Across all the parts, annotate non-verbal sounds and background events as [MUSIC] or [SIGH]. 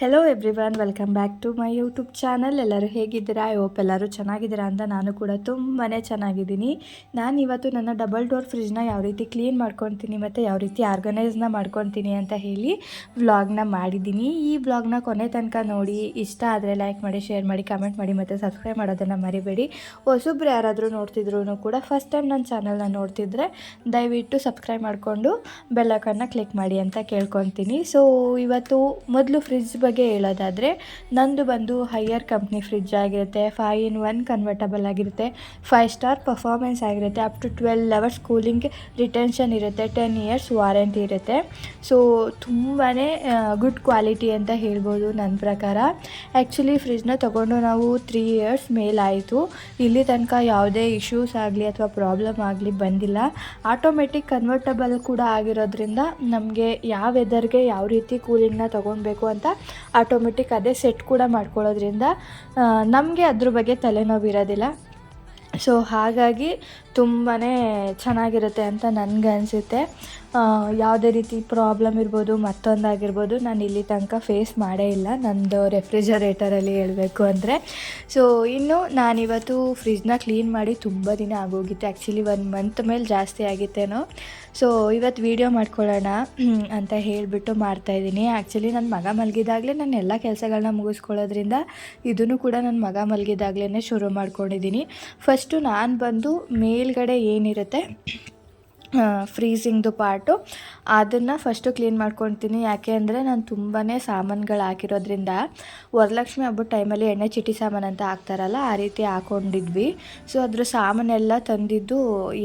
Hello everyone welcome back to my YouTube channel ಎಲ್ಲರೂ ಹೇಗಿದ್ದೀರಾ? I hope ಎಲ್ಲರೂ ಚೆನ್ನಾಗಿದ್ದೀರಾ ಅಂತ ನಾನು ಕೂಡ ತುಂಬಾ ಚೆನ್ನಾಗಿದ್ದೀನಿ. ನಾನು ಇವತ್ತು ನನ್ನ ಡಬಲ್ ಡೋರ್ ಫ್ರಿಜ್ನ ಯಾವ ರೀತಿ ಕ್ಲೀನ್ ಮಾಡ್ಕೊತೀನಿ ಮತ್ತು ಯಾವ ರೀತಿ ಆರ್ಗನೈಸ್ನ ಮಾಡ್ಕೊತೀನಿ ಅಂತ ಹೇಳಿ ವ್ಲಾಗ್ನ ಮಾಡಿದ್ದೀನಿ. ಈ ವ್ಲಾಗ್ನ ಕೊನೆ ತನಕ ನೋಡಿ, ಇಷ್ಟ ಆದರೆ ಲೈಕ್ ಮಾಡಿ ಶೇರ್ ಮಾಡಿ ಕಮೆಂಟ್ ಮಾಡಿ ಮತ್ತು ಸಬ್ಸ್ಕ್ರೈಬ್ ಮಾಡೋದನ್ನು ಮರಿಬೇಡಿ. ಹೊಸಬ್ರು ಯಾರಾದರೂ ನೋಡ್ತಿದ್ರು ಕೂಡ ಫಸ್ಟ್ ಟೈಮ್ ನನ್ನ ಚಾನಲ್ನ ನೋಡ್ತಿದ್ರೆ ದಯವಿಟ್ಟು ಸಬ್ಸ್ಕ್ರೈಬ್ ಮಾಡಿಕೊಂಡು ಬೆಲ್ಲಕನ್ನು ಕ್ಲಿಕ್ ಮಾಡಿ ಅಂತ ಕೇಳ್ಕೊತೀನಿ. ಸೊ ಇವತ್ತು ಮೊದಲು ಫ್ರಿಜ್ ಬಗ್ಗೆ ಹೇಳೋದಾದರೆ, ನಂದು ಬಂದು ಹೈಯರ್ ಕಂಪ್ನಿ ಫ್ರಿಜ್ ಆಗಿರುತ್ತೆ ಫೈವ್ ಇನ್ ಒನ್ ಕನ್ವರ್ಟಬಲ್ ಆಗಿರುತ್ತೆ ಫೈವ್ ಸ್ಟಾರ್ ಪರ್ಫಾರ್ಮೆನ್ಸ್ ಆಗಿರುತ್ತೆ up to twelve hours cooling retention ಇರುತ್ತೆ ಟೆನ್ ಇಯರ್ಸ್ ವಾರಂಟಿ ಇರುತ್ತೆ. ಸೊ ತುಂಬಾ ಗುಡ್ ಕ್ವಾಲಿಟಿ ಅಂತ ಹೇಳ್ಬೋದು ನನ್ನ ಪ್ರಕಾರ. ಆ್ಯಕ್ಚುಲಿ ಫ್ರಿಜ್ನ ತೊಗೊಂಡು ನಾವು ತ್ರೀ ಇಯರ್ಸ್ ಮೇಲಾಯಿತು. ಇಲ್ಲಿ ತನಕ ಯಾವುದೇ ಇಶ್ಯೂಸ್ ಆಗಲಿ ಅಥವಾ ಪ್ರಾಬ್ಲಮ್ ಆಗಲಿ ಬಂದಿಲ್ಲ. ಆಟೋಮೆಟಿಕ್ ಕನ್ವರ್ಟಬಲ್ ಕೂಡ ಆಗಿರೋದ್ರಿಂದ ನಮಗೆ ಯಾವ ವೆದರ್ಗೆ ಯಾವ ರೀತಿ ಕೂಲಿಂಗ್ನ ತೊಗೊಳ್ಬೇಕು ಅಂತ ಆಟೋಮೆಟಿಕ್ ಅದೇ ಸೆಟ್ ಕೂಡ ಮಾಡ್ಕೊಳ್ಳೋದ್ರಿಂದ ನಮಗೆ ಅದ್ರ ಬಗ್ಗೆ ತಲೆನೋವು ಇರೋದಿಲ್ಲ. ಸೊ ಹಾಗಾಗಿ ತುಂಬಾ ಚೆನ್ನಾಗಿರುತ್ತೆ ಅಂತ ನನಗೆ ಯಾವುದೇ ರೀತಿ ಪ್ರಾಬ್ಲಮ್ ಇರ್ಬೋದು, ಮತ್ತೊಂದಾಗಿರ್ಬೋದು, ನಾನು ಇಲ್ಲಿ ತನಕ ಫೇಸ್ ಮಾಡೇ ಇಲ್ಲ. ನಂದು ರೆಫ್ರಿಜರೇಟರಲ್ಲಿ ಹೇಳಬೇಕು ಅಂದರೆ. ಸೊ ಇನ್ನು ನಾನಿವತ್ತು ಫ್ರಿಜ್ನ ಕ್ಲೀನ್ ಮಾಡಿ ತುಂಬ ದಿನ ಆಗೋಗಿತ್ತು. ಆ್ಯಕ್ಚುಲಿ ಒನ್ ಮಂತ್ ಮೇಲೆ ಜಾಸ್ತಿ ಆಗಿತ್ತೇನೋ. ಸೊ ಇವತ್ತು ವೀಡಿಯೋ ಮಾಡ್ಕೊಳ್ಳೋಣ ಅಂತ ಹೇಳಿಬಿಟ್ಟು ಮಾಡ್ತಾಯಿದ್ದೀನಿ ಆ್ಯಕ್ಚುಲಿ ನನ್ನ ಮಗ ಮಲಗಿದಾಗಲೇ ನಾನು ಎಲ್ಲ ಕೆಲಸಗಳನ್ನ ಮುಗಿಸ್ಕೊಳ್ಳೋದ್ರಿಂದ ಇದನ್ನು ಕೂಡ ನನ್ನ ಮಗ ಮಲಗಿದಾಗಲೇ ಶುರು ಮಾಡ್ಕೊಂಡಿದ್ದೀನಿ. ಫಸ್ಟು ನಾನು ಬಂದು ಮೇಲ್ಗಡೆ ಏನಿರುತ್ತೆ ಫ್ರೀಸಿಂಗ್ದು ಪಾರ್ಟು ಅದನ್ನು ಫಸ್ಟು ಕ್ಲೀನ್ ಮಾಡ್ಕೊತೀನಿ. ಯಾಕೆ ಅಂದರೆ ನಾನು ತುಂಬಾ ಸಾಮಾನುಗಳು ಹಾಕಿರೋದ್ರಿಂದ ವರಲಕ್ಷ್ಮಿ ಹಬ್ಬದ ಟೈಮಲ್ಲಿ ಎಣ್ಣೆ ಚಿಟಿ ಸಾಮಾನು ಅಂತ ಹಾಕ್ತಾರಲ್ಲ, ಆ ರೀತಿ ಹಾಕ್ಕೊಂಡಿದ್ವಿ ಸೊ ಅದ್ರ ಸಾಮಾನೆಲ್ಲ ತಂದಿದ್ದು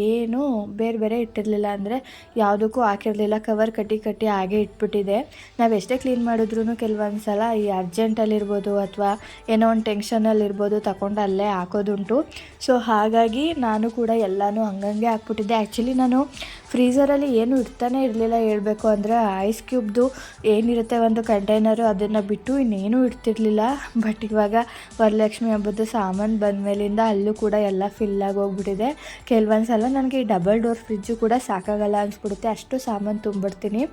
ಏನು ಬೇರೆ ಬೇರೆ ಇಟ್ಟಿರಲಿಲ್ಲ ಅಂದರೆ ಯಾವುದಕ್ಕೂ ಹಾಕಿರಲಿಲ್ಲ. ಕವರ್ ಕಟ್ಟಿ ಕಟ್ಟಿ ಹಾಗೆ ಇಟ್ಬಿಟ್ಟಿದೆ. ನಾವು ಎಷ್ಟೇ ಕ್ಲೀನ್ ಮಾಡಿದ್ರೂ ಕೆಲವೊಂದು ಸಲ ಈ ಅರ್ಜೆಂಟಲ್ಲಿರ್ಬೋದು ಅಥವಾ ಏನೋ ಒಂದು ಟೆನ್ಷನಲ್ಲಿರ್ಬೋದು ತಗೊಂಡು ಅಲ್ಲೇ ಹಾಕೋದುಂಟು. ಸೊ ಹಾಗಾಗಿ ನಾನು ಕೂಡ ಎಲ್ಲನೂ ಹಂಗಂಗೆ ಹಾಕ್ಬಿಟ್ಟಿದ್ದೆ. ಆ್ಯಕ್ಚುಲಿ ನಾನು ಫ್ರೀಝರಲ್ಲಿ ಏನು ಇಡ್ತಾನೆ ಇರಲಿಲ್ಲ. ಹೇಳಬೇಕು ಅಂದರೆ ಐಸ್ ಕ್ಯೂಬ್ದು ಏನಿರುತ್ತೆ ಒಂದು ಕಂಟೈನರು ಅದನ್ನು ಬಿಟ್ಟು ಇನ್ನೇನು ಇಡ್ತಿರ್ಲಿಲ್ಲ. ಬಟ್ ಇವಾಗ ವರಲಕ್ಷ್ಮಿ ಹಬ್ಬದ ಸಾಮಾನು ಬಂದಮೇಲಿಂದ ಅಲ್ಲೂ ಕೂಡ ಎಲ್ಲ ಫಿಲ್ಲಾಗಿ ಹೋಗ್ಬಿಟ್ಟಿದೆ ಕೆಲವೊಂದು ಸಲ ನನಗೆ ಈ ಡಬಲ್ ಡೋರ್ ಫ್ರಿಜ್ಜು ಕೂಡ ಸಾಕಾಗಲ್ಲ ಅನಿಸ್ಬಿಡುತ್ತೆ. ಅಷ್ಟು ಸಾಮಾನು ತುಂಬಿಡ್ತೀನಿ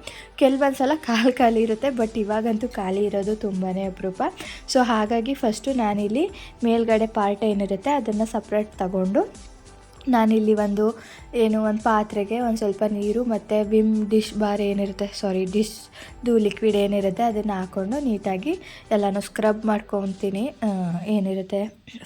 ಕೆಲವೊಂದು ಸಲ ಖಾಲಿ ಖಾಲಿ ಇರುತ್ತೆ, ಬಟ್ ಇವಾಗಂತೂ ಖಾಲಿ ಇರೋದು ತುಂಬಾ ಅಪರೂಪ. ಸೊ ಹಾಗಾಗಿ ಫಸ್ಟು ನಾನಿಲ್ಲಿ ಮೇಲ್ಗಡೆ ಪಾರ್ಟ್ ಏನಿರುತ್ತೆ ಅದನ್ನು ಸಪ್ರೇಟ್ ತಗೊಂಡು ನಾನಿಲ್ಲಿ ಒಂದು, ಏನು, ಒಂದು ಪಾತ್ರೆಗೆ ಒಂದು ಸ್ವಲ್ಪ ನೀರು, ಮತ್ತು ವಿಮ್ ಡಿಶ್ ಬಾರ್ ಏನಿರುತ್ತೆ ಸಾರಿ ಡಿಶ್ದು ಲಿಕ್ವಿಡ್ ಏನಿರುತ್ತೆ, ಅದನ್ನು ಹಾಕ್ಕೊಂಡು ನೀಟಾಗಿ ಎಲ್ಲನೂ ಸ್ಕ್ರಬ್ ಮಾಡ್ಕೊತೀನಿ. ಏನಿರುತ್ತೆ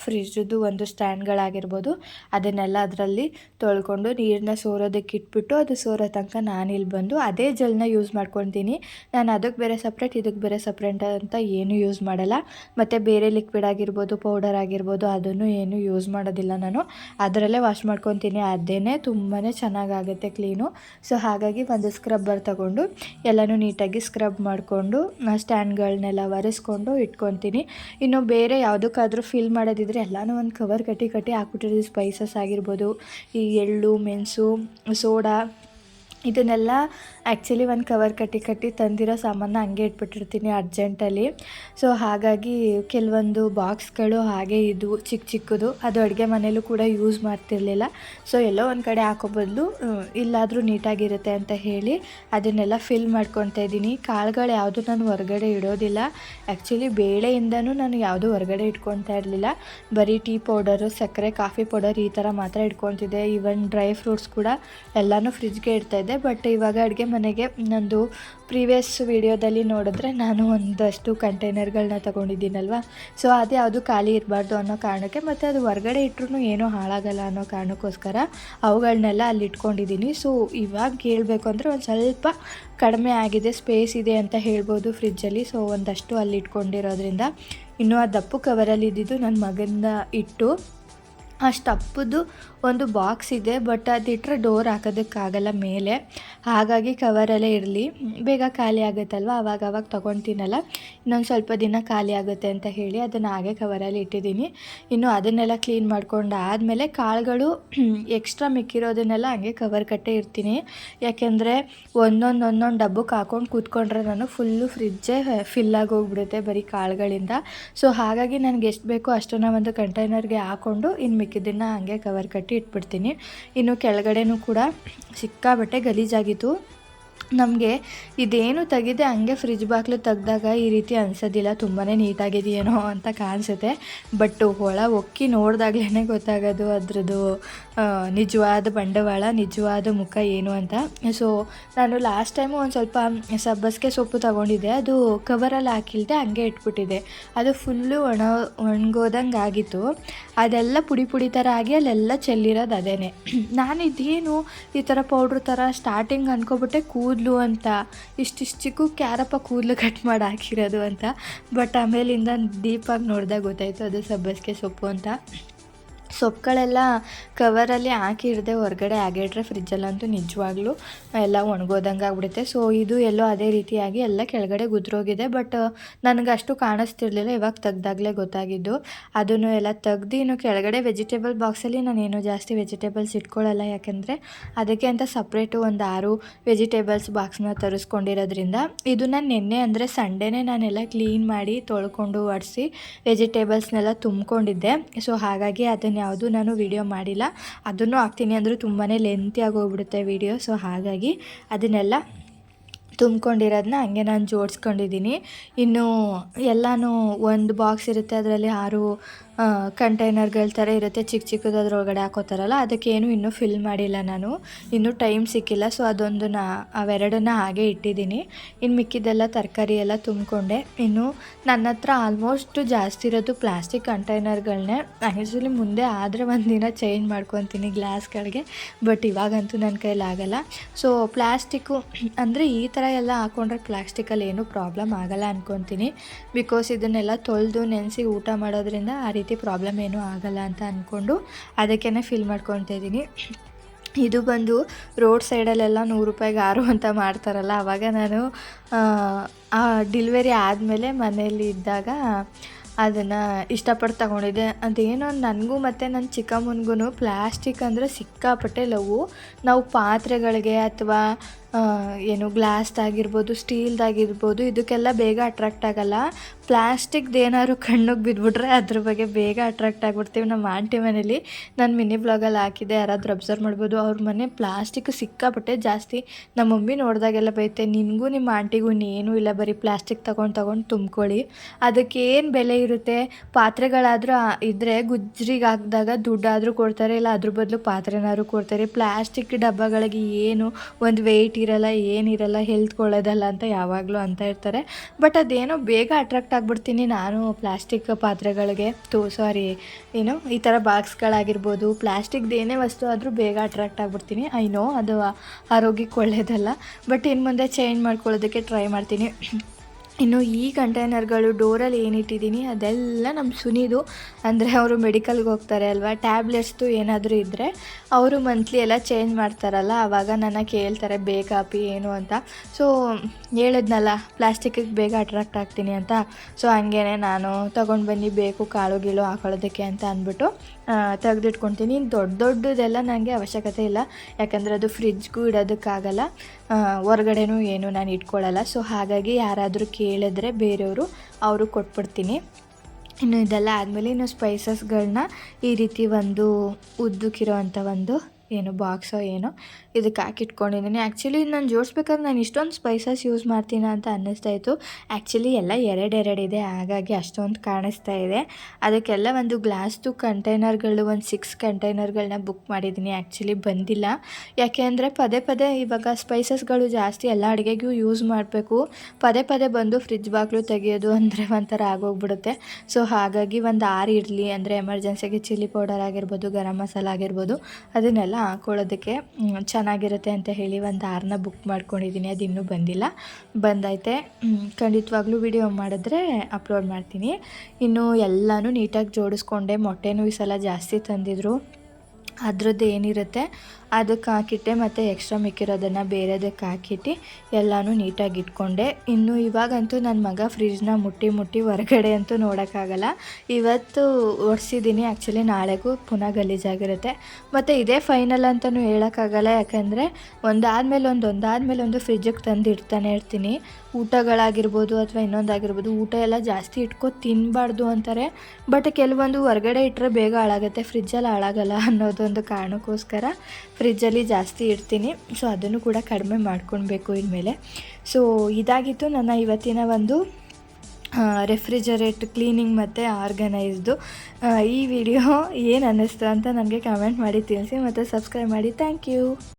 ಫ್ರಿಜ್ದು ಒಂದು ಸ್ಟ್ಯಾಂಡ್ಗಳಾಗಿರ್ಬೋದು ಅದನ್ನೆಲ್ಲ ಅದರಲ್ಲಿ ತೊಳ್ಕೊಂಡು ನೀರನ್ನ ಸೋರೋದಕ್ಕೆ ಇಟ್ಬಿಟ್ಟು ಅದು ಸೋರೋ ತನಕ ನಾನಿಲ್ಲಿ ಬಂದು ಅದೇ ಜಲ್ನ ಯೂಸ್ ಮಾಡ್ಕೊತೀನಿ. ನಾನು ಅದಕ್ಕೆ ಬೇರೆ ಸಪ್ರೇಟ್ ಇದಕ್ಕೆ ಬೇರೆ ಸಪ್ರೇಟ್ ಅಂತ ಏನೂ ಯೂಸ್ ಮಾಡಲ್ಲ. ಮತ್ತು ಬೇರೆ ಲಿಕ್ವಿಡ್ ಆಗಿರ್ಬೋದು ಪೌಡರ್ ಆಗಿರ್ಬೋದು, ಅದನ್ನು ಏನು ಯೂಸ್ ಮಾಡೋದಿಲ್ಲ ನಾನು. ಅದರಲ್ಲೇ ವಾಶ್ ಮಾಡ್ಕೊತೀನಿ ಅದೇ ತುಂಬಾ ಚೆನ್ನಾಗಾಗುತ್ತೆ ಕ್ಲೀನು. ಸೊ ಹಾಗಾಗಿ ಒಂದು ಸ್ಕ್ರಬ್ಬರ್ ತಗೊಂಡು, ಎಲ್ಲನೂ ನೀಟಾಗಿ ಸ್ಕ್ರಬ್ ಮಾಡಿಕೊಂಡು ಸ್ಟ್ಯಾಂಡ್ಗಳನ್ನೆಲ್ಲ ಒರೆಸ್ಕೊಂಡು ಇಟ್ಕೊತೀನಿ. ಇನ್ನು ಬೇರೆ ಯಾವುದಕ್ಕಾದರೂ ಫಿಲ್ ಮಾಡೋದಿದ್ರೆ ಎಲ್ಲನೂ ಒಂದು ಕವರ್ ಕಟ್ಟಿ ಕಟ್ಟಿ ಹಾಕ್ಬಿಟ್ಟಿರೋದು ಸ್ಪೈಸಸ್ ಆಗಿರ್ಬೋದು. ಈ ಎಳ್ಳು, ಮೆಣಸು, ಸೋಡಾ ಇದನ್ನೆಲ್ಲ ಆ್ಯಕ್ಚುಲಿ ಒಂದು ಕವರ್ ಕಟ್ಟಿ ಕಟ್ಟಿ ತಂದಿರೋ ಸಾಮಾನು ಹಂಗೆ ಇಟ್ಬಿಟ್ಟಿರ್ತೀನಿ ಅರ್ಜೆಂಟಲ್ಲಿ ಸೊ ಹಾಗಾಗಿ ಕೆಲವೊಂದು ಬಾಕ್ಸ್ಗಳು ಹಾಗೆ ಇದು ಚಿಕ್ಕ ಚಿಕ್ಕದು, ಅದು ಅಡುಗೆ ಮನೇಲೂ ಕೂಡ ಯೂಸ್ ಮಾಡ್ತಿರ್ಲಿಲ್ಲ. ಸೊ ಎಲ್ಲೋ ಒಂದು ಕಡೆ ಹಾಕೋ ಬದಲು ಇಲ್ಲಾದರೂ ನೀಟಾಗಿರುತ್ತೆ ಅಂತ ಹೇಳಿ ಅದನ್ನೆಲ್ಲ ಫಿಲ್ ಮಾಡ್ಕೊತಾ ಇದ್ದೀನಿ. ಕಾಳುಗಳು ಯಾವುದು ನಾನು ಹೊರಗಡೆ ಇಡೋದಿಲ್ಲ. ಆ್ಯಕ್ಚುಲಿ ಬೇಳೆಯಿಂದನೂ ನಾನು ಯಾವುದು ಹೊರಗಡೆ ಇಟ್ಕೊತಾ ಇರಲಿಲ್ಲ. ಬರೀ ಟೀ ಪೌಡರು ಸಕ್ಕರೆ ಕಾಫಿ ಪೌಡರ್ ಈ ಥರ ಮಾತ್ರ ಇಟ್ಕೊತಿದ್ದೆ ಈವನ್ ಡ್ರೈ ಫ್ರೂಟ್ಸ್ ಕೂಡ ಎಲ್ಲನೂ ಫ್ರಿಜ್ಗೆ ಇಡ್ತಾಯಿದ್ದೆ ಬಟ್ ಇವಾಗ ಅಡುಗೆ ಮನೆಗೆ ನಂದು ಪ್ರೀವಿಯಸ್ ವಿಡಿಯೋದಲ್ಲಿ ನೋಡಿದ್ರೆ ನಾನು ಒಂದಷ್ಟು ಕಂಟೈನರ್ಗಳನ್ನ ತೊಗೊಂಡಿದ್ದೀನಲ್ವ? ಸೊ ಅದು ಯಾವುದು ಖಾಲಿ ಇರಬಾರ್ದು ಅನ್ನೋ ಕಾರಣಕ್ಕೆ ಮತ್ತು ಅದು ಹೊರಗಡೆ ಇಟ್ಟರು ಏನೂ ಹಾಳಾಗಲ್ಲ ಅನ್ನೋ ಕಾರಣಕ್ಕೋಸ್ಕರ ಅವುಗಳನ್ನೆಲ್ಲ ಅಲ್ಲಿ ಇಟ್ಕೊಂಡಿದ್ದೀನಿ. ಸೊ ಇವಾಗ ಹೇಳಬೇಕು ಅಂದರೆ ಒಂದು ಸ್ವಲ್ಪ ಕಡಿಮೆ ಆಗಿದೆ ಸ್ಪೇಸ್ ಇದೆ ಅಂತ ಹೇಳ್ಬೋದು ಫ್ರಿಜ್ಜಲ್ಲಿ ಸೊ ಒಂದಷ್ಟು ಅಲ್ಲಿ ಇಟ್ಕೊಂಡಿರೋದ್ರಿಂದ ಇನ್ನೂ ಆ ದಪ್ಪು ಕವರಲ್ಲಿ ಇದ್ದಿದ್ದು ನನ್ನ ಮಗನ ಇಟ್ಟು ಅಷ್ಟು ಅಪ್ಪದು ಒಂದು ಬಾಕ್ಸ್ ಇದೆ ಬಟ್ ಅದಿಟ್ಟರೆ ಡೋರ್ ಹಾಕೋದಕ್ಕಾಗಲ್ಲ ಮೇಲೆ. ಹಾಗಾಗಿ ಕವರಲ್ಲೇ ಇರಲಿ. ಬೇಗ ಖಾಲಿ ಆಗುತ್ತಲ್ವ? ಅವಾಗ ಅವಾಗ ತೊಗೊತೀನಲ್ಲ ಇನ್ನೊಂದು ಸ್ವಲ್ಪ ದಿನ ಖಾಲಿ ಆಗುತ್ತೆ ಅಂತ ಹೇಳಿ ಅದನ್ನು ಹಾಗೆ ಕವರಲ್ಲಿ ಇಟ್ಟಿದ್ದೀನಿ. ಇನ್ನು ಅದನ್ನೆಲ್ಲ ಕ್ಲೀನ್ ಮಾಡ್ಕೊಂಡು ಆದಮೇಲೆ ಕಾಳುಗಳು ಎಕ್ಸ್ಟ್ರಾ [CLEARS THROAT] ಮಿಕ್ಕಿರೋದನ್ನೆಲ್ಲ ಹಂಗೆ ಕವರ್ ಕಟ್ಟೆ ಇರ್ತೀನಿ. ಯಾಕೆಂದರೆ ಒಂದೊಂದು ಒಂದೊಂದು ಡಬ್ಬಕ್ಕೆ ಹಾಕೊಂಡು ಕೂತ್ಕೊಂಡ್ರೆ ನಾನು ಫುಲ್ಲು ಫ್ರಿಜ್ಜೇ ಫಿಲ್ಲಾಗಿ ಹೋಗ್ಬಿಡುತ್ತೆ ಬರೀ ಕಾಳುಗಳಿಂದ. ಸೊ ಹಾಗಾಗಿ ನನಗೆ ಎಷ್ಟು ಬೇಕೋ ಅಷ್ಟನ್ನು ಒಂದು ಕಂಟೈನರ್ಗೆ ಹಾಕ್ಕೊಂಡು ಇನ್ನು ಮಿಕ್ಕಿದ್ದನ್ನು ಹಾಗೆ ಕವರ್ ಕಟ್ಟಿ ಇಟ್ಬಿಡ್ತೀನಿ. ಇನ್ನು ಕೆಳಗಡೆನೂ ಕೂಡ ಸಿಕ್ಕಾಬಟ್ಟೆ ಗಲೀಜಾಗಿತ್ತು ನಮಗೆ ಇದೇನು ತೆಗೆದೆ ಹಂಗೆ ಫ್ರಿಜ್ ಬಾಕ್ಲು ತೆಗ್ದಾಗ ಈ ರೀತಿ ಅನಿಸೋದಿಲ್ಲ ತುಂಬಾ ನೀಟಾಗಿದೆಯೇನೋ ಅಂತ ಕಾಣಿಸುತ್ತೆ. ಬಟ್ ಒಳ ಒಕ್ಕಿ ನೋಡಿದಾಗ್ಲೇ ಗೊತ್ತಾಗೋದು ಅದ್ರದ್ದು ನಿಜವಾದ ಬಂಡವಾಳ, ನಿಜವಾದ ಮುಖ ಏನು ಅಂತ. ಸೊ ನಾನು ಲಾಸ್ಟ್ ಟೈಮು ಒಂದು ಸ್ವಲ್ಪ ಸಬ್ಬಸಿಗೆ ಸೊಪ್ಪು ತೊಗೊಂಡಿದ್ದೆ. ಅದು ಕವರಲ್ಲಿ ಹಾಕಿಲ್ದೆ ಹಂಗೆ ಇಟ್ಬಿಟ್ಟಿದೆ ಅದು ಫುಲ್ಲು ಒಣ, ಒಣಗೋದಂಗೆ ಆಗಿತ್ತು. ಅದೆಲ್ಲ ಪುಡಿ ಪುಡಿ ಥರ ಆಗಿ ಅಲ್ಲೆಲ್ಲ ಚೆಲ್ಲಿರೋದು ಅದೇನೆ. [CLEARS THROAT] ನಾನು ಇದೇನು ಈ ಥರ ಪೌಡ್ರ್ ಥರ ಸ್ಟಾರ್ಟಿಂಗ್ ಅನ್ಕೊಬಿಟ್ಟೆ ಕೂದಲು ಅಂತ, ಇಷ್ಟಿಷ್ಟು ಚಿಕ್ಕ ಕ್ಯಾರಪ್ಪ ಕೂದಲು ಕಟ್ ಮಾಡಿ ಹಾಕಿರೋದು ಅಂತ. ಬಟ್ ಆಮೇಲಿಂದ ದೀಪಾಗಿ ನೋಡಿದಾಗ ಗೊತ್ತಾಯಿತು ಅದು ಸಬ್ಬಸಿಗೆ ಸೊಪ್ಪು ಅಂತ. ಸೊಪ್ಪುಗಳೆಲ್ಲ ಕವರಲ್ಲಿ ಹಾಕಿರದೆ ಹೊರಗಡೆ ಆಗಿಟ್ರೆ ಫ್ರಿಜ್ಜಲ್ಲಂತೂ ನಿಜವಾಗ್ಲೂ ಎಲ್ಲ ಒಣಗೋದಂಗೆ ಆಗ್ಬಿಡುತ್ತೆ. ಸೊ ಇದು ಎಲ್ಲೋ ಅದೇ ರೀತಿಯಾಗಿ ಎಲ್ಲ ಕೆಳಗಡೆ ಗುದ್ರೋಗಿದೆ. ಬಟ್ ನನಗೆ ಅಷ್ಟು ಕಾಣಿಸ್ತಿರ್ಲಿಲ್ಲ. ಇವಾಗ ತೆಗ್ದಾಗಲೇ ಗೊತ್ತಾಗಿದ್ದು. ಅದನ್ನು ಎಲ್ಲ ತೆಗ್ದು ಇನ್ನು ಕೆಳಗಡೆ ವೆಜಿಟೇಬಲ್ ಬಾಕ್ಸಲ್ಲಿ ನಾನೇನು ಜಾಸ್ತಿ ವೆಜಿಟೇಬಲ್ಸ್ ಇಟ್ಕೊಳ್ಳಲ್ಲ. ಯಾಕೆಂದರೆ ಅದಕ್ಕೆ ಅಂತ ಸಪ್ರೇಟು ಒಂದು ಆರು ವೆಜಿಟೇಬಲ್ಸ್ ಬಾಕ್ಸ್ನ ತರಿಸ್ಕೊಂಡಿರೋದ್ರಿಂದ ಇದು ನಾನು ನಿನ್ನೆ ಅಂದರೆ ಸಂಡೇನೇ ನಾನೆಲ್ಲ ಕ್ಲೀನ್ ಮಾಡಿ ತೊಳ್ಕೊಂಡು ಒಡಿಸಿ ವೆಜಿಟೇಬಲ್ಸ್ನೆಲ್ಲ ತುಂಬ್ಕೊಂಡಿದ್ದೆ. ಸೊ ಹಾಗಾಗಿ ಅದನ್ನು ಯಾವುದು ನಾನು ವಿಡಿಯೋ ಮಾಡಿಲ್ಲ. ಅದನ್ನು ಹಾಕ್ತೀನಿ ಅಂದರೂ ತುಂಬಾ ಲೆಂತಿಯಾಗಿ ಹೋಗ್ಬಿಡುತ್ತೆ ವಿಡಿಯೋ ಸೊ ಹಾಗಾಗಿ ಅದನ್ನೆಲ್ಲ ತುಂಬ್ಕೊಂಡಿರೋದನ್ನ ಹಂಗೆ ನಾನು ಜೋಡಿಸ್ಕೊಂಡಿದ್ದೀನಿ. ಇನ್ನು ಎಲ್ಲನೂ ಒಂದು ಬಾಕ್ಸ್ ಇರುತ್ತೆ, ಅದರಲ್ಲಿ ಆರು ಕಂಟೈನರ್ಗಳ ಥರ ಇರುತ್ತೆ. ಚಿಕ್ಕ ಚಿಕ್ಕದು ಅದರೊಳಗಡೆ ಹಾಕೋತಾರಲ್ಲ ಅದಕ್ಕೇನು ಇನ್ನೂ ಫಿಲ್ ಮಾಡಿಲ್ಲ ನಾನು. ಇನ್ನೂ ಟೈಮ್ ಸಿಕ್ಕಿಲ್ಲ ಸೊ ಅದೊಂದನ್ನ ಅವೆರಡನ್ನ ಹಾಗೆ ಇಟ್ಟಿದ್ದೀನಿ. ಇನ್ನು ಮಿಕ್ಕಿದ್ದೆಲ್ಲ ತರಕಾರಿ ಎಲ್ಲ ತುಂಬಿಕೊಂಡೆ. ಇನ್ನು ನನ್ನ ಹತ್ರ ಆಲ್ಮೋಸ್ಟ್ ಜಾಸ್ತಿ ಇರೋದು ಪ್ಲಾಸ್ಟಿಕ್ ಕಂಟೈನರ್ಗಳನ್ನೇ ಆ್ಯಕ್ಚುಲಿ ಮುಂದೆ ಆದರೆ ಒಂದು ದಿನ ಚೇಂಜ್ ಮಾಡ್ಕೊತೀನಿ ಗ್ಲಾಸ್ಗಳಿಗೆ ಬಟ್ ಇವಾಗಂತೂ ನನ್ನ ಕೈಯ್ಯಲ್ಲಿ ಆಗಲ್ಲ. ಸೊ ಪ್ಲಾಸ್ಟಿಕ್ಕು ಅಂದರೆ ಈ ಥರ ಎಲ್ಲ ಹಾಕೊಂಡ್ರೆ ಪ್ಲಾಸ್ಟಿಕಲ್ಲಿ ಏನೂ ಪ್ರಾಬ್ಲಮ್ ಆಗಲ್ಲ ಅನ್ಕೊತೀನಿ. ಬಿಕಾಸ್ ಇದನ್ನೆಲ್ಲ ತೊಳೆದು ನೆನೆಸಿ ಊಟ ಮಾಡೋದ್ರಿಂದ ಆ ಪ್ರಾಬ್ಲಮ್ ಏನೂ ಆಗಲ್ಲ ಅಂತ ಅಂದ್ಕೊಂಡು ಅದಕ್ಕೇ ಫೀಲ್ ಮಾಡ್ಕೊತಾ ಇದ್ದೀನಿ. ಇದು ಬಂದು ರೋಡ್ ಸೈಡಲ್ಲೆಲ್ಲ ನೂರು ರೂಪಾಯಿಗೆ ಆರು ಅಂತ ಮಾಡ್ತಾರಲ್ಲ ಆವಾಗ ನಾನು, ಆ ಡಿಲ್ವರಿ ಆದಮೇಲೆ ಮನೆಯಲ್ಲಿ ಇದ್ದಾಗ ಅದನ್ನು ಇಷ್ಟಪಟ್ಟು ತಗೊಂಡಿದ್ದೆ. ಅದೇನೋ ನನಗೂ ಮತ್ತು ನನ್ನ ಚಿಕ್ಕಮ್ಮನಿಗೂ ಪ್ಲ್ಯಾಸ್ಟಿಕ್ ಅಂದರೆ ಸಿಕ್ಕಾಪಟ್ಟೆ ಲವು ನಾವು ಪಾತ್ರೆಗಳಿಗೆ ಅಥವಾ ಏನು ಗ್ಲಾಸ್ದಾಗಿರ್ಬೋದು ಸ್ಟೀಲ್ದಾಗಿರ್ಬೋದು ಇದಕ್ಕೆಲ್ಲ ಬೇಗ ಅಟ್ರಾಕ್ಟ್ ಆಗಲ್ಲ. ಪ್ಲ್ಯಾಸ್ಟಿಕ್ದು ಏನಾದ್ರು ಕಣ್ಣಿಗೆ ಬಿದ್ದುಬಿಟ್ರೆ ಅದ್ರ ಬಗ್ಗೆ ಬೇಗ ಅಟ್ರಾಕ್ಟ್ ಆಗಿಬಿಡ್ತೀವಿ ನಮ್ಮ ಆಂಟಿ ಮನೇಲಿ. ನಾನು ಮಿನಿ ಬ್ಲಾಗಲ್ಲಿ ಹಾಕಿದೆ ಯಾರಾದರೂ ಅಬ್ಸರ್ವ್ ಮಾಡ್ಬೋದು, ಅವ್ರ ಮನೆ ಪ್ಲಾಸ್ಟಿಕ್ ಸಿಕ್ಕಾಪಟ್ಟೆ ಜಾಸ್ತಿ. ನಮ್ಮ ಮಮ್ಮಿ ನೋಡಿದಾಗೆಲ್ಲ ಬೈತೆ ನಿನಗೂ ನಿಮ್ಮ ಆಂಟಿಗೂ ಇನ್ನೇನು ಇಲ್ಲ, ಬರೀ ಪ್ಲಾಸ್ಟಿಕ್ ತೊಗೊಂಡು ತೊಗೊಂಡು ತುಂಬ್ಕೊಳ್ಳಿ. ಅದಕ್ಕೆ ಏನು ಬೆಲೆ ಇರುತ್ತೆ? ಪಾತ್ರೆಗಳಾದರೂ ಇದ್ದರೆ ಗುಜ್ರಿಗೆ ಹಾಕಿದಾಗ ದುಡ್ಡಾದರೂ ಕೊಡ್ತಾರೆ, ಇಲ್ಲ ಅದ್ರ ಬದಲು ಪಾತ್ರೆನಾದ್ರು ಕೊಡ್ತಾರೆ. ಪ್ಲಾಸ್ಟಿಕ್ ಡಬ್ಬಗಳಿಗೆ ಏನು, ಒಂದು ವೆಯ್ಟ್ ಇರಲ್ಲ ಏನಿರಲ್ಲ ಹೆಲ್ತ್ ಒಳ್ಳೇದಲ್ಲ ಅಂತ ಯಾವಾಗಲೂ ಅಂತ ಇರ್ತಾರೆ. ಬಟ್ ಅದೇನೋ ಬೇಗ ಅಟ್ರಾಕ್ಟ್ ಆಗಿಬಿಡ್ತೀನಿ ನಾನು ಪ್ಲಾಸ್ಟಿಕ್ ಪಾತ್ರೆಗಳಿಗೆ. ತೋ ಸಾರಿ ಏನು, ಈ ಥರ ಬಾಕ್ಸ್ಗಳಾಗಿರ್ಬೋದು ಪ್ಲಾಸ್ಟಿಕ್ದು ಏನೇ ವಸ್ತು ಆದರೂ ಬೇಗ ಅಟ್ರಾಕ್ಟ್ ಆಗಿಬಿಡ್ತೀನಿ. ಐ ನೋ ಅದು ಆರೋಗ್ಯಕ್ಕೆ ಒಳ್ಳೆಯದಲ್ಲ ಬಟ್ ಇನ್ನು ಮುಂದೆ ಚೇಂಜ್ ಮಾಡ್ಕೊಳ್ಳೋದಕ್ಕೆ ಟ್ರೈ ಮಾಡ್ತೀನಿ. ಇನ್ನು ಈ ಕಂಟೈನರ್ಗಳು ಡೋರಲ್ಲಿ ಏನಿಟ್ಟಿದ್ದೀನಿ ಅದೆಲ್ಲ ನಮ್ಮ ಸುನಿದು, ಅಂದರೆ ಅವರು ಮೆಡಿಕಲ್ಗೆ ಹೋಗ್ತಾರೆ ಅಲ್ವಾ, ಟ್ಯಾಬ್ಲೆಟ್ಸ್ದು ಏನಾದರೂ ಇದ್ದರೆ ಅವರು ಮಂತ್ಲಿ ಎಲ್ಲ ಚೇಂಜ್ ಮಾಡ್ತಾರಲ್ಲ ಆವಾಗ ನನ್ನ ಕೇಳ್ತಾರೆ ಬೇಕಾಪಿ ಏನು ಅಂತ. ಸೊ ಹೇಳಿದ್ನಲ್ಲ ಪ್ಲಾಸ್ಟಿಕ್ಕಿಗೆ ಬೇಗ ಅಟ್ರಾಕ್ಟ್ ಆಗ್ತೀನಿ ಅಂತ. ಸೊ ಹಂಗೇ ನಾನು ತೊಗೊಂಡು ಬನ್ನಿ, ಬೇಕು ಕಾಳು ಗೀಳು ಹಾಕೊಳ್ಳೋದಕ್ಕೆ ಅಂತ ಅಂದ್ಬಿಟ್ಟು ತೆಗೆದಿಟ್ಕೊತೀನಿ. ದೊಡ್ಡ ದೊಡ್ಡದೆಲ್ಲ ನನಗೆ ಅವಶ್ಯಕತೆ ಇಲ್ಲ. ಯಾಕಂದರೆ ಅದು ಫ್ರಿಜ್ಗೂ ಇಡೋದಕ್ಕಾಗಲ್ಲ. ಹೊರಗಡೆನೂ ಏನು ನಾನು ಇಟ್ಕೊಳ್ಳಲ್ಲ ಸೊ ಹಾಗಾಗಿ ಯಾರಾದರೂ ಕೇಳಿದ್ರೆ ಬೇರೆಯವರು ಅವರು ಕೊಟ್ಬಿಡ್ತೀನಿ. ಇನ್ನು ಇದೆಲ್ಲ ಆದಮೇಲೆ ಇನ್ನು ಸ್ಪೈಸಸ್ಗಳನ್ನ ಈ ರೀತಿ ಒಂದು ಉದ್ದಕ್ಕಿರೋ ಅಂಥ ಒಂದು ಏನು ಬಾಕ್ಸೋ ಏನೋ ಇದಕ್ಕೆ ಹಾಕಿಟ್ಕೊಂಡಿದ್ದೀನಿ. ಆ್ಯಕ್ಚುಲಿ ನಾನು ಜೋಡಿಸ್ಬೇಕಾದ್ರೆ ನಾನು ಇಷ್ಟೊಂದು ಸ್ಪೈಸಸ್ ಯೂಸ್ ಮಾಡ್ತೀನಿ ಅಂತ ಅನ್ನಿಸ್ತಾ ಇತ್ತು. ಆ್ಯಕ್ಚುಲಿ ಎಲ್ಲ ಎರಡೆರಡಿದೆ ಹಾಗಾಗಿ ಅಷ್ಟೊಂದು ಕಾಣಿಸ್ತಾ ಇದೆ. ಅದಕ್ಕೆಲ್ಲ ಒಂದು ಗ್ಲಾಸ್ದು ಕಂಟೈನರ್ಗಳು ಒಂದು ಸಿಕ್ಸ್ ಕಂಟೈನರ್ಗಳನ್ನ ಬುಕ್ ಮಾಡಿದ್ದೀನಿ. ಆ್ಯಕ್ಚುಲಿ ಬಂದಿಲ್ಲ. ಯಾಕೆ ಅಂದರೆ ಪದೇ ಪದೇ ಇವಾಗ ಸ್ಪೈಸಸ್ಗಳು ಜಾಸ್ತಿ ಎಲ್ಲ ಅಡುಗೆಗೂ ಯೂಸ್ ಮಾಡಬೇಕು. ಪದೇ ಪದೇ ಬಂದು ಫ್ರಿಜ್ ಬಾಗಿಲು ತೆಗೆಯೋದು ಅಂದರೆ ಒಂಥರ ಆಗೋಗ್ಬಿಡುತ್ತೆ. ಸೊ ಹಾಗಾಗಿ ಒಂದು ಆರು ಇರಲಿ ಅಂದರೆ ಎಮರ್ಜೆನ್ಸಿಗೆ ಚಿಲ್ಲಿ ಪೌಡರ್ ಆಗಿರ್ಬೋದು ಗರಂ ಮಸಾಲ ಆಗಿರ್ಬೋದು ಅದನ್ನೆಲ್ಲ ಹಾಕೊಳ್ಳೋದಕ್ಕೆ ಮ್, ಚೆನ್ನಾಗಿರುತ್ತೆ ಅಂತ ಹೇಳಿ ಒಂದು ಆರನ್ನ ಬುಕ್ ಮಾಡ್ಕೊಂಡಿದ್ದೀನಿ, ಅದು ಇನ್ನೂ ಬಂದಿಲ್ಲ. ಬಂದೈತೆ. ಖಂಡಿತವಾಗ್ಲೂ ವಿಡಿಯೋ ಮಾಡಿದ್ರೆ ಅಪ್ಲೋಡ್ ಮಾಡ್ತೀನಿ. ಇನ್ನು ಎಲ್ಲನೂ ನೀಟಾಗಿ ಜೋಡಿಸ್ಕೊಂಡೆ. ಮೊಟ್ಟೆನೂ ಈ ಸಲ ಜಾಸ್ತಿ ತಂದಿದ್ರು. ಅದ್ರದ್ದು ಏನಿರುತ್ತೆ? ಅದಕ್ಕೆ ಹಾಕಿಟ್ಟೆ ಮತ್ತು ಎಕ್ಸ್ಟ್ರಾ ಮಿಕ್ಕಿರೋದನ್ನು ಬೇರೆದಕ್ಕೆ ಹಾಕಿಟ್ಟು ಎಲ್ಲನೂ ನೀಟಾಗಿ ಇಟ್ಕೊಂಡೆ. ಇನ್ನು ಇವಾಗಂತೂ ನನ್ನ ಮಗ ಫ್ರಿಜ್ನ ಮುಟ್ಟಿ ಮುಟ್ಟಿ ಹೊರಗಡೆ ಅಂತೂ ನೋಡೋಕ್ಕಾಗಲ್ಲ. ಇವತ್ತು ಒರೆಸಿದ್ದೀನಿ ಆ್ಯಕ್ಚುಲಿ ನಾಳೆಗೂ ಪುನಃ ಗಲೀಜಾಗಿರುತ್ತೆ. ಮತ್ತು ಇದೇ ಫೈನಲ್ ಅಂತಲೂ ಹೇಳೋಕ್ಕಾಗಲ್ಲ, ಯಾಕಂದರೆ ಒಂದಾದ್ಮೇಲೆ ಒಂದು ಒಂದಾದ್ಮೇಲೆ ಒಂದು ಫ್ರಿಜ್ಜಿಗೆ ತಂದು ಇಡ್ತಾನೆ ಇರ್ತೀನಿ. ಊಟಗಳಾಗಿರ್ಬೋದು ಅಥವಾ ಇನ್ನೊಂದಾಗಿರ್ಬೋದು, ಊಟ ಎಲ್ಲ ಜಾಸ್ತಿ ಇಟ್ಕೊ ತಿನ್ನಬಾರ್ದು ಅಂತಾರೆ. ಬಟ್ ಕೆಲವೊಂದು ಹೊರಗಡೆ ಇಟ್ಟರೆ ಬೇಗ ಹಾಳಾಗುತ್ತೆ ಫ್ರಿಜ್ಜಲ್ಲಿ ಹಾಳಾಗಲ್ಲ ಅನ್ನೋದೊಂದು ಕಾರಣಕ್ಕೋಸ್ಕರ. ಫ್ರಿಜ್ಜಲ್ಲಿ ಜಾಸ್ತಿ ಇಡ್ತೀನಿ. ಸೊ ಅದನ್ನು ಕೂಡ ಕಡಿಮೆ ಮಾಡ್ಕೊಳ್ಬೇಕು ಇನ್ಮೇಲೆ. ಸೊ ಇದಾಗಿತ್ತು ನನ್ನ ಇವತ್ತಿನ ಒಂದು ರೆಫ್ರಿಜರೇಟ್ ಕ್ಲೀನಿಂಗ್ ಮತ್ತು ಆರ್ಗನೈಸ್ದು ಈ ವಿಡಿಯೋ ಏನು ಅನ್ನಿಸ್ತು ಅಂತ ನನಗೆ ಕಮೆಂಟ್ ಮಾಡಿ ತಿಳಿಸಿ ಮತ್ತು ಸಬ್ಸ್ಕ್ರೈಬ್ ಮಾಡಿ. Thank you